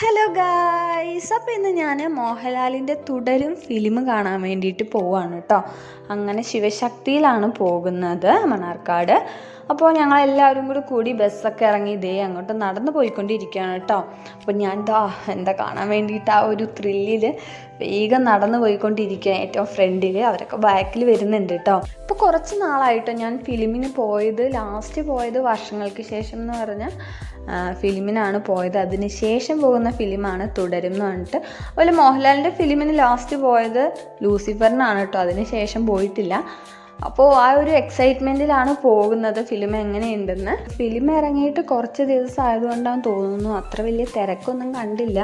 Hello guys അപ്പോൾ ഇന്ന് ഞാൻ മോഹൻലാലിന്റെ തുടരും ഫിലിം കാണാൻ വേണ്ടിയിട്ട് പോവാണ് കേട്ടോ അങ്ങനെ ശിവശക്തിയിലാണ് പോകുന്നത് മണ്ണാർക്കാട്. അപ്പോൾ ഞങ്ങൾ എല്ലാവരും കൂടി കൂടി ബസ്സൊക്കെ ഇറങ്ങി ഇതേ അങ്ങോട്ട് നടന്നു പോയിക്കൊണ്ടിരിക്കുകയാണ് കേട്ടോ. അപ്പോൾ ഞാൻ എന്താ എന്താ കാണാൻ വേണ്ടിയിട്ട് ആ ഒരു ത്രില്ലിൽ വേഗം നടന്നു പോയിക്കൊണ്ടിരിക്കുക ഏറ്റവും ഫ്രണ്ടിൽ അവരൊക്കെ ബാക്കിൽ വരുന്നുണ്ട് കേട്ടോ. ഇപ്പോൾ കുറച്ച് നാളായിട്ടോ ഞാൻ ഫിലിമിന് പോയത്. ലാസ്റ്റ് പോയത് വർഷങ്ങൾക്ക് ശേഷം എന്ന് പറഞ്ഞാൽ ഫിലിമിനാണ് പോയത്. അതിന് ശേഷം പോകുന്ന ഫിലിമാണ് തുടരും എന്ന് പറഞ്ഞിട്ട്. അതുപോലെ മോഹൻലാലിന്റെ ഫിലിമിന് ലാസ്റ്റ് പോയത് ലൂസിഫറിനാണ് കേട്ടോ. അതിന് ശേഷം പോയിട്ടില്ല. അപ്പോൾ ആ ഒരു എക്സൈറ്റ്മെന്റിലാണ് പോകുന്നത് ഫിലിം എങ്ങനെയുണ്ടെന്ന്. ഫിലിം ഇറങ്ങിയിട്ട് കുറച്ച് ദിവസം ആയതുകൊണ്ടാണ് തോന്നുന്നു. അത്ര വലിയ തിരക്കൊന്നും കണ്ടില്ല.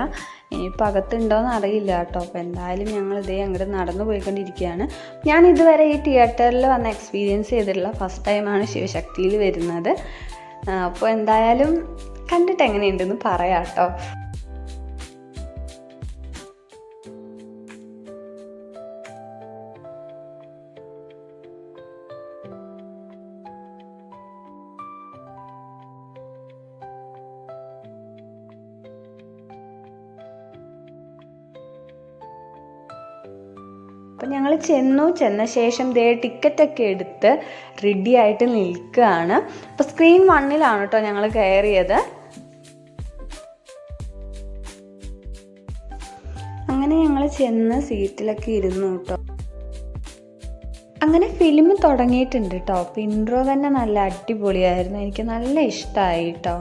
ഇനിയിപ്പോൾ അകത്തുണ്ടോയെന്ന് അറിയില്ല കേട്ടോ. അപ്പോൾ എന്തായാലും ഞങ്ങൾ ഇതേ അങ്ങോട്ട് നടന്നു പോയിക്കൊണ്ടിരിക്കുകയാണ്. ഞാൻ ഇതുവരെ ഈ തിയേറ്ററിൽ വന്ന എക്സ്പീരിയൻസ് ചെയ്തിട്ടുള്ള ഫസ്റ്റ് ടൈമാണ് ശിവശക്തിയിൽ വരുന്നത്. അപ്പോൾ എന്തായാലും കണ്ടിട്ട് എങ്ങനെയുണ്ടെന്ന് പറയാം കേട്ടോ. അപ്പം ഞങ്ങൾ ചെന്നു. ചെന്ന ശേഷം ദേ ടിക്കറ്റൊക്കെ എടുത്ത് റെഡി ആയിട്ട് നിൽക്കുകയാണ്. അപ്പോൾ സ്ക്രീൻ വണ്ണിലാണ് കേട്ടോ ഞങ്ങൾ കയറിയത് അങ്ങനെ ഞങ്ങൾ ചെന്ന് സീറ്റിലൊക്കെ ഇരുന്നു കേട്ടോ അങ്ങനെ ഫിലിം തുടങ്ങിയിട്ടുണ്ട് കേട്ടോ അപ്പോൾ ഇൻട്രോ തന്നെ നല്ല അടിപൊളിയായിരുന്നു. എനിക്ക് നല്ല ഇഷ്ടമായി കേട്ടോ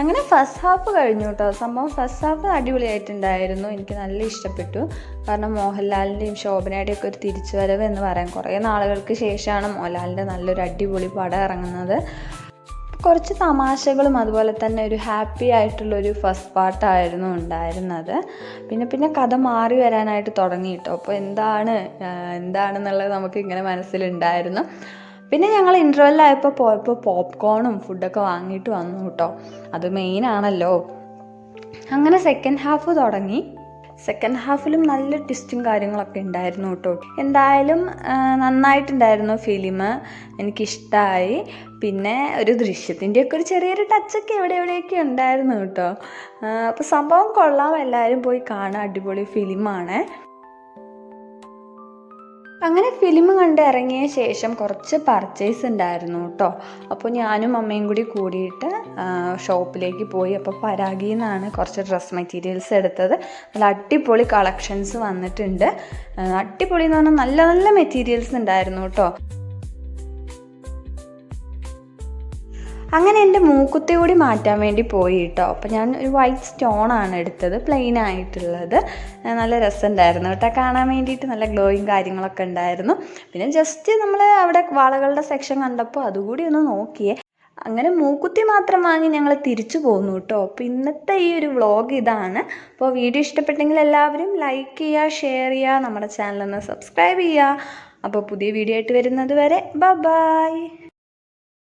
അങ്ങനെ ഫസ്റ്റ് ഹാഫ് കഴിഞ്ഞു കേട്ടോ സംഭവം ഫസ്റ്റ് ഹാഫ് അടിപൊളിയായിട്ടുണ്ടായിരുന്നു. എനിക്ക് നല്ല ഇഷ്ടപ്പെട്ടു. കാരണം മോഹൻലാലിന്റെയും ശോഭനയുടെയും ഒക്കെ ഒരു തിരിച്ചുവരവ് എന്ന് പറയാം. കുറേ നാളുകൾക്ക് ശേഷമാണ് മോഹൻലാലിന്റെ നല്ലൊരു അടിപൊളി പടം ഇറങ്ങുന്നത്. കുറച്ച് തമാശകളും അതുപോലെ തന്നെ ഒരു ഹാപ്പി ആയിട്ടുള്ളൊരു ഫസ്റ്റ് പാർട്ടായിരുന്നു ഉണ്ടായിരുന്നത്. പിന്നെ പിന്നെ കഥ മാറി വരാനായിട്ട് തുടങ്ങി കേട്ടോ അപ്പോൾ എന്താണ് എന്താണെന്നുള്ളത് നമുക്ക് ഇങ്ങനെ മനസ്സിലുണ്ടായിരുന്നു. പിന്നെ ഞങ്ങൾ ഇന്റർവെല്ലായപ്പോൾ പോയപ്പോൾ പോപ്കോണും ഫുഡൊക്കെ വാങ്ങിയിട്ട് വന്നു കേട്ടോ അത് മെയിനാണല്ലോ അങ്ങനെ സെക്കൻഡ് ഹാഫ് തുടങ്ങി. സെക്കൻഡ് ഹാഫിലും നല്ല ട്വിസ്റ്റും കാര്യങ്ങളൊക്കെ ഉണ്ടായിരുന്നു കേട്ടോ എന്തായാലും നന്നായിട്ടുണ്ടായിരുന്നു ഫിലിം എനിക്കിഷ്ടമായി പിന്നെ ഒരു ദൃശ്യത്തിന്റെയൊക്കെ ഒരു ചെറിയൊരു ടച്ചൊക്കെ എവിടെ എവിടെയൊക്കെ ഉണ്ടായിരുന്നു കേട്ടോ അപ്പോൾ സംഭവം കൊള്ളാം. എല്ലാവരും പോയി കാണാം അടിപൊളി ഫിലിമാണ് അങ്ങനെ ഫിലിം കണ്ട് ഇറങ്ങിയ ശേഷം കുറച്ച് പർച്ചേസ് ഉണ്ടായിരുന്നു കേട്ടോ അപ്പോൾ ഞാനും അമ്മയും കൂടി കൂടിയിട്ട് ഷോപ്പിലേക്ക് പോയി. അപ്പോൾ പരാഗിയിൽ നിന്നാണ് കുറച്ച് ഡ്രസ് മെറ്റീരിയൽസ് എടുത്തത്. നല്ല അടിപൊളി കളക്ഷൻസ് വന്നിട്ടുണ്ട്. അടിപൊളി എന്ന് പറഞ്ഞാൽ നല്ല നല്ല മെറ്റീരിയൽസ് ഉണ്ടായിരുന്നു കേട്ടോ അങ്ങനെ എന്റെ മൂക്കുത്തി കൂടി മാറ്റാൻ വേണ്ടി പോയി കേട്ടോ അപ്പോൾ ഞാൻ ഒരു വൈറ്റ് സ്റ്റോൺ ആണ് എടുത്തത് പ്ലെയിൻ ആയിട്ടുള്ളത്. നല്ല രസമുണ്ടായിരുന്നു കേട്ടോ. കാണാൻ വേണ്ടിയിട്ട് നല്ല ഗ്ലോയും കാര്യങ്ങളൊക്കെ ഉണ്ടായിരുന്നു. പിന്നെ ജസ്റ്റ് നമ്മൾ അവിടെ വാളകളുടെ സെക്ഷൻ കണ്ടപ്പോൾ അതുകൂടി ഒന്ന് നോക്കിയേ. അങ്ങനെ മൂക്കുത്തി മാത്രം വാങ്ങി ഞങ്ങൾ തിരിച്ചു പോന്നു കേട്ടോ. അപ്പോൾ ഇന്നത്തെ ഈ ഒരു വ്ലോഗ് ഇതാണ്. അപ്പോൾ വീഡിയോ ഇഷ്ടപ്പെട്ടെങ്കിൽ എല്ലാവരും ലൈക്ക് ചെയ്യുക ഷെയർ ചെയ്യുക നമ്മുടെ ചാനലൊന്ന് സബ്സ്ക്രൈബ് ചെയ്യുക. അപ്പോൾ പുതിയ വീഡിയോ ആയിട്ട് വരുന്നത് വരെ ബ ബായ്